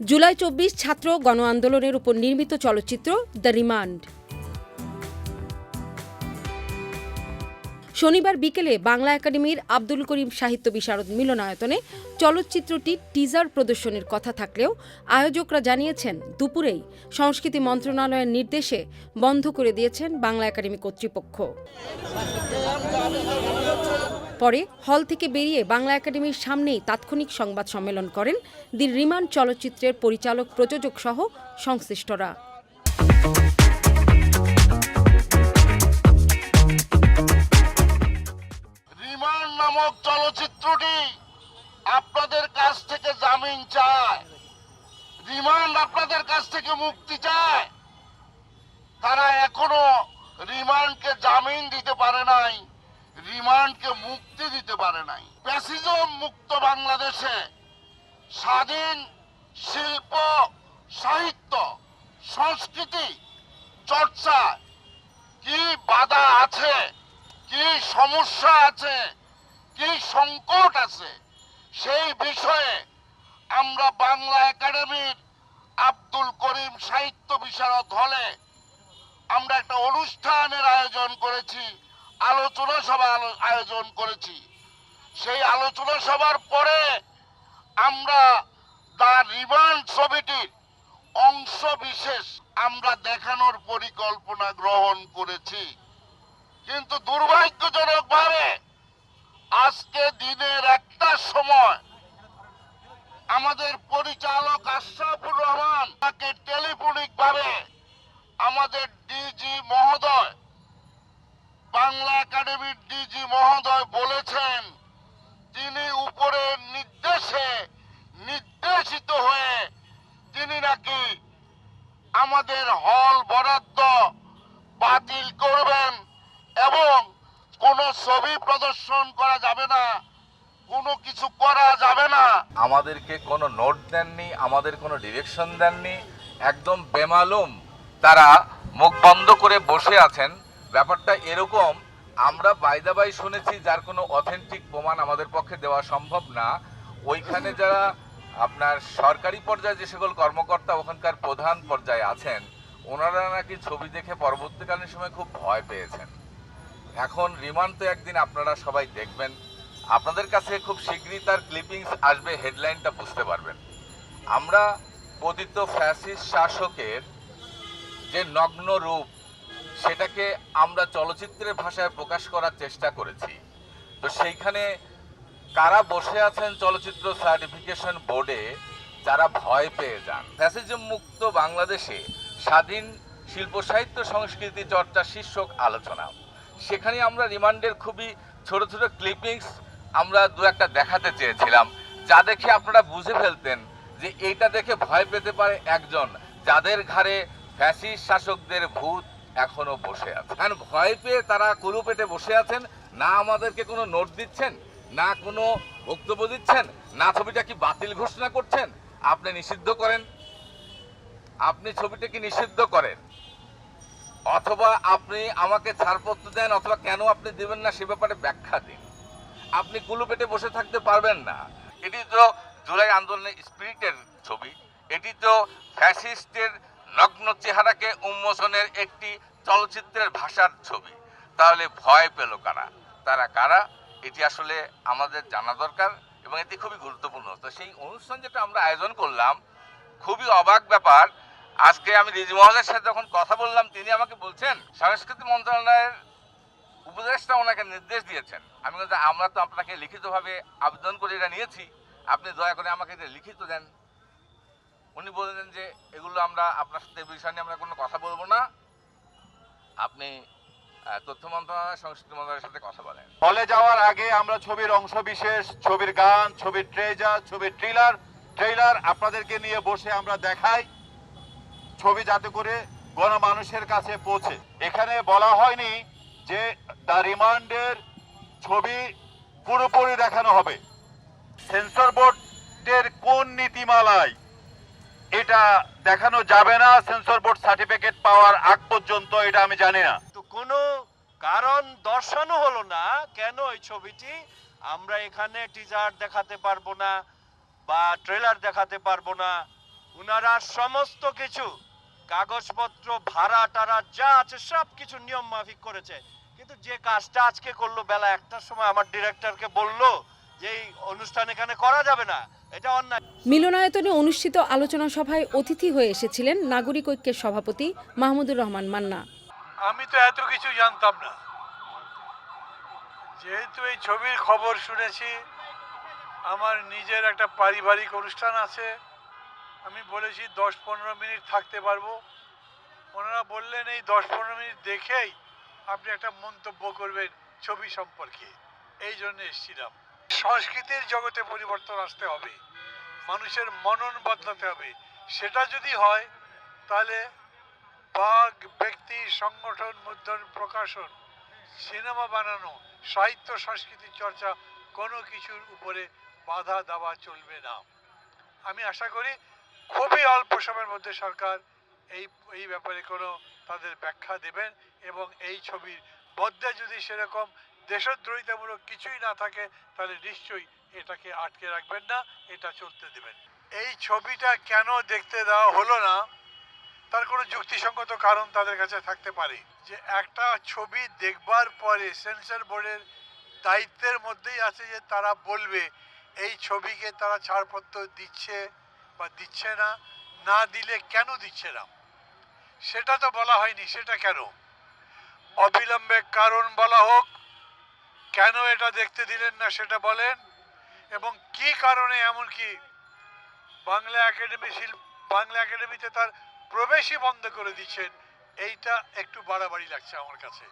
জুলাই চব্বিশ ছাত্র গণ আন্দোলনের উপর নির্মিত চলচ্চিত্র দ্য রিমান্ড। শনিবার বিকেলে বাংলা একাডেমির আব্দুল করিম সাহিত্য বিশারদ মিলনায়তনে চলচ্চিত্রটি টিজার প্রদর্শনের কথা থাকলেও আয়োজকরা জানিয়েছেন, দুপুরেই সংস্কৃতি মন্ত্রণালয়ের নির্দেশে বন্ধ করে দিয়েছেন বাংলা একাডেমি কর্তৃপক্ষ। পরে হল থেকে বেরিয়ে বাংলা একাডেমির সামনেই তাৎক্ষণিক সংবাদ সম্মেলন করেন দি রিমান্ড চলচ্চিত্রের পরিচালক, প্রযোজক সহ সংশ্লিষ্টরা। রিমান্ড নামক চলচ্চিত্রটি আপনাদের কাছ থেকে জামিন চায়। রিমান্ড আপনাদের কাছ থেকে মুক্তি চায়। তারা এখনও রিমান্ডকে জামিন দিতে পারে নাই। রিমান্ডকে মুক্তি দিতে পারে নাই। প্যাসিজম মুক্ত বাংলাদেশে। স্বাধীন শিল্প, সাহিত্য, সংস্কৃতি চর্চা কি বাধা আছে, কি সমস্যা আছে, কি সংকট আছে, সেই বিষয়ে আমরা বাংলা একাডেমির আব্দুল করিম সাহিত্য বিশারদ হলে আমরা একটা অনুষ্ঠানের আয়োজন করেছি। আলোচনা সভা আয়োজন করেছি। সেই আলোচনা সভার পরে আমরা দা রিমান্ড ছবিটির অংশ বিশেষ আমরা দেখানোর পরিকল্পনা গ্রহণ করেছি। কিন্তু দুর্ভাগ্যজনক ভাবে আজকে দিনের একটা সময় আমাদের পরিচালক আশরাফুর রহমান তাকে টেলিফোনিক ভাবে আমাদের ডিজি মহোদয় বাংলা একাডেমির ডিজি মহোদয় বলেছেন, তিনি উপরের নির্দেশে নির্দেশিত হয়ে তিনি নাকি আমাদের হল বরাদ্দ বাতিল করবেন এবং কোনো ছবি প্রদর্শন করা যাবে না, কোনো কিছু করা যাবে না। আমাদেরকে কোনো নোট দেননি, আমাদের কোনো ডিরেকশন দেননি, একদম বেমালুম তারা মুখ বন্ধ করে বসে আছেন। ব্যাপারটা এরকম, আমরা বাইদাবাই শুনেছি যার কোনো অথেন্টিক প্রমাণ আমাদের পক্ষে দেওয়া সম্ভব না। ওইখানে যারা আপনার সরকারি পর্যায়ে যে সকল কর্মকর্তা ওখানকার প্রধান পর্যায়ে আছেন, ওনারা নাকি ছবি দেখে পরবর্তীকালীন সময় খুব ভয় পেয়েছেন। এখন রিমান্ড তো একদিন আপনারা সবাই দেখবেন। আপনাদের কাছে খুব শীঘ্রই তার ক্লিপিংস আসবে হেডলাইনটা বুঝতে পারবেন। আমরা পতিত ফ্যাসিস শাসকের যে নগ্ন রূপ সেটাকে আমরা চলচ্চিত্রের ভাষায় প্রকাশ করার চেষ্টা করেছি। তো সেইখানে কারা বসে আছেন চলচ্চিত্র সার্টিফিকেশন বোর্ডে, যারা ভয় পেয়ে যান? ফ্যাসিজম মুক্ত বাংলাদেশে স্বাধীন শিল্প সাহিত্য সংস্কৃতি চর্চা শীর্ষক আলোচনা। সেখানে আমরা রিমান্ডের খুবই ছোট ছোট ক্লিপিংস আমরা দু একটা দেখাতে চেয়েছিলাম, যা দেখে আপনারা বুঝে ফেলতেন যে এইটা দেখে ভয় পেতে পারে একজন যাদের ঘাড়ে ফ্যাসিস্ট শাসকদের ভূত এখনও বসে আছে কারণ ভয় পেয়ে তারা কুলু পেটে বসে আছেন, না আমাদেরকে কোনো নোট দিচ্ছেন, না কোনো বক্তব্য দিচ্ছেন, না ছবিটা কি বাতিল ঘোষণা করছেন? আপনি নিষিদ্ধ করেন। আপনি ছবিটাকে নিষিদ্ধ করেন? অথবা আপনি আমাকে ছাড়পত্র দেন, অথবা কেন আপনি দেবেন না সে ব্যাপারে ব্যাখ্যা দিন। আপনি কুলু পেটে বসে থাকতে পারবেন না। এটি তো জুলাই আন্দোলনের স্পিরিটের ছবি। এটি তো ফ্যাসিস্টের নগ্ন চেহারাকে উন্মোচনের একটি চলচ্চিত্রের ভাষার ছবি। তাহলে ভয় পেল কারা? তারা কারা? এটি আসলে আমাদের জানা দরকার এবং এটি খুবই গুরুত্বপূর্ণ। তো সেই অনুষ্ঠান যেটা আমরা আয়োজন করলাম, খুবই অবাক ব্যাপার। আজকে আমি রিজি মহলের সাথে যখন কথা বললাম, তিনি আমাকে বলছেন সংস্কৃতি মন্ত্রণালয়ের উপদেষ্টা ওনাকে নির্দেশ দিয়েছেন। আমি আমরা তো আপনাকে লিখিতভাবে আবেদন করে এটা নিয়েছি। আপনি দয়া করে আমাকে এটা লিখিত দেন। উনি বললেন যে, এগুলো আমরা আপনার সাথে বিষয় নিয়ে আমরা কোনো কথা বলব না। আপনি তথ্য মন্ত্রণালয়, সংস্কৃতি মন্ত্রণালয়ের সাথে কথা বলেন। হলে যাওয়ার আগে আমরা ছবির অংশ বিশেষ ছবির গান, ছবির ট্রেজার ছবির ট্রেলার ট্রেলার আপনাদেরকে নিয়ে বসে আমরা দেখাই। ছবি যাতে করে গণমানুষের কাছে পৌঁছে। এখানে বলা হয়নি যে দ্য রিমান্ডের ছবি পুরোপুরি দেখানো হবে। সেন্সর বোর্ডের কোন নীতিমালায় এটা দেখানো যাবে না সেন্সর বোর্ড সার্টিফিকেট পাওয়ার আগ পর্যন্ত, এটা আমি জানি না। তো কোনো কারণ দর্শানো হলো না, কেন এই ছবিটি? আমরা এখানে টিজার দেখাতে পারব না বা ট্রেলার দেখাতে পারব না। উনারা সমস্ত কিছু, কাগজপত্র, ভাড়া, টাড়া, যা আছে সব কিছু নিয়ম মাফিক করেছে। কিন্তু যে কাজটা আজকে করল, বেলা একটার সময় আমার ডিরেক্টরকে বলল যে অনুষ্ঠান এখানে করা যাবে না এটা অন্যায়। মিলনায়তনে অনুষ্ঠিত আলোচনা সভায় অতিথি হয়ে এসেছিলেন নাগরিক ঐক্যের সভাপতি মাহমুদুর রহমান মান্না। আমি তো এত কিছু জানতাম না। যেহেতু এই ছবির খবর শুনেছি আমার নিজের একটা পারিবারিক অনুষ্ঠান আছে আমি বলেছি দশ পনেরো মিনিট থাকতে পারব। ওনারা বললেন এই দশ পনেরো মিনিট দেখেই আপনি একটা মন্তব্য করবেন ছবি সম্পর্কে। এই জন্য এসেছিলাম। সংস্কৃতির জগতে পরিবর্তন আসতে হবে। মানুষের মনন বদলাতে হবে। সেটা যদি হয়, তাহলে বাঘ, ব্যক্তি, সংগঠন মুদ্রণ প্রকাশন, সিনেমা বানানো, সাহিত্য সংস্কৃতি চর্চা, কোনো কিছুর উপরে বাধা দেওয়া চলবে না। আমি আশা করি খুবই অল্প সময়ের মধ্যে সরকার এই এই ব্যাপারে কোনো তাদের ব্যাখ্যা দেবেন এবং এই ছবির মধ্যে যদি সেরকম দেশদ্রোহিতামূলক কিছুই না থাকে, তাহলে নিশ্চয়ই এটাকে আটকে রাখবেন না, এটা চলতে দেবেন। এই ছবিটা কেন দেখতে দেওয়া হলো না, তার কোনো যুক্তিসঙ্গত কারণ তাদের কাছে থাকতে পারে। যে একটা ছবি দেখবার পরে সেন্সর বোর্ডের দায়িত্বের মধ্যেই আছে যে তারা বলবে, এই ছবিকে তারা ছাড়পত্র দিচ্ছে বা দিচ্ছে না না দিলে কেন দিচ্ছে না? সেটা তো বলা হয়নি, সেটা কেন? অবিলম্বে কারণ বলা হোক কেন এটা দেখতে দিলেন না সেটা বলেন? এবং কি কারণে এমনকি বাংলা একাডেমি শিল্প বাংলা একাডেমিতে তার প্রবেশই বন্ধ করে দিচ্ছেন, এইটা একটু বাড়াবাড়ি লাগছে আমার কাছে।